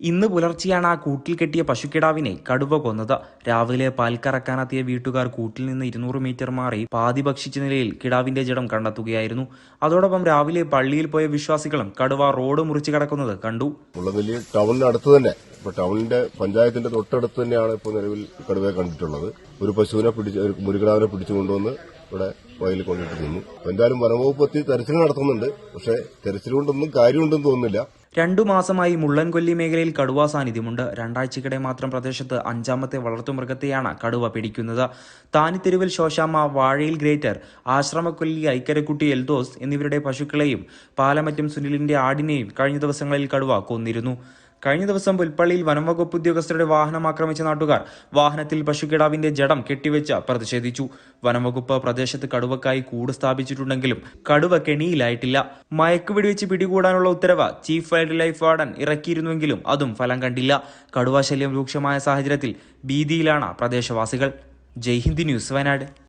ഇന്ന് പുലർച്ചെയാണ് ആ കൂട്ടിൽ കെട്ടിയ പശുക്കിടാവിനെ കടുവ കൊന്നത്. രാവിലെ പാൽ കറക്കാനെത്തിയ വീട്ടുകാർ കൂട്ടിൽ നിന്ന് ഇരുന്നൂറ് മീറ്റർ മാറി പാതി ഭക്ഷിച്ച നിലയിൽ കിടാവിന്റെ ജഡം കണ്ടെത്തുകയായിരുന്നു. അതോടൊപ്പം രാവിലെ പള്ളിയിൽ പോയ വിശ്വാസികളും കടുവ റോഡ് മുറിച്ചു കിടക്കുന്നത് കണ്ടു. വലിയ ടൗണിന്റെ അടുത്ത് തന്നെ ടൗണിന്റെ പഞ്ചായത്തിന്റെ തൊട്ടടുത്ത് തന്നെയാണ് ഇപ്പോൾ നിലവിൽ കടുവയെ കണ്ടിട്ടുള്ളത്. ഒരു പശുവിനെ പിടിച്ച് ഒരു മുരുകിടാവിനെ പിടിച്ചു കൊണ്ടുവന്ന് ഇവിടെ വയലിൽ കൊണ്ടിട്ട് നിന്നു. എന്തായാലും വനംവകുപ്പ് എത്തി തെരച്ചിൽ നടത്തുന്നുണ്ട്. പക്ഷേ തെരച്ചിൽ കൊണ്ടൊന്നും കാര്യമുണ്ടെന്ന് തോന്നുന്നില്ല. രണ്ടു മാസമായി മുള്ളൻകൊല്ലി മേഖലയിൽ കടുവ സാന്നിധ്യമുണ്ട്. രണ്ടാഴ്ചക്കിടെ മാത്രം പ്രദേശത്ത് അഞ്ചാമത്തെ വളർത്തുമൃഗത്തെയാണ് കടുവ പിടിക്കുന്നത്. താനിത്തെരുവിൽ ശോശാമ്മ വാഴയിൽ ഗ്രേറ്റർ ആശ്രമക്കൊല്ലി ഐക്കരക്കുട്ടി എൽദോസ് എന്നിവരുടെ പശുക്കളെയും പാലമറ്റം സുനിലിന്റെ ആടിനെയും കഴിഞ്ഞ ദിവസങ്ങളിൽ കടുവ കൊന്നിരുന്നു. കഴിഞ്ഞ ദിവസം പുൽപ്പള്ളിയിൽ വനംവകുപ്പ് ഉദ്യോഗസ്ഥരുടെ വാഹനം ആക്രമിച്ച നാട്ടുകാർ വാഹനത്തിൽ പശുക്കിടാവിന്റെ ജഡം കെട്ടിവെച്ച് പ്രതിഷേധിച്ചു. വനംവകുപ്പ് പ്രദേശത്ത് കടുവക്കായി കൂട് സ്ഥാപിച്ചിട്ടുണ്ടെങ്കിലും കടുവ കെണിയിലായിട്ടില്ല. മയക്കുവെടിവെച്ച് പിടികൂടാനുള്ള ഉത്തരവ് ചീഫ് വൈൽഡ് ലൈഫ് വാർഡൻ ഇറക്കിയിരുന്നുവെങ്കിലും അതും ഫലം കണ്ടില്ല. കടുവാശല്യം രൂക്ഷമായ സാഹചര്യത്തിൽ ഭീതിയിലാണ് പ്രദേശവാസികൾ. ജയ്ഹിന്ദ് ന്യൂസ് വയനാട്.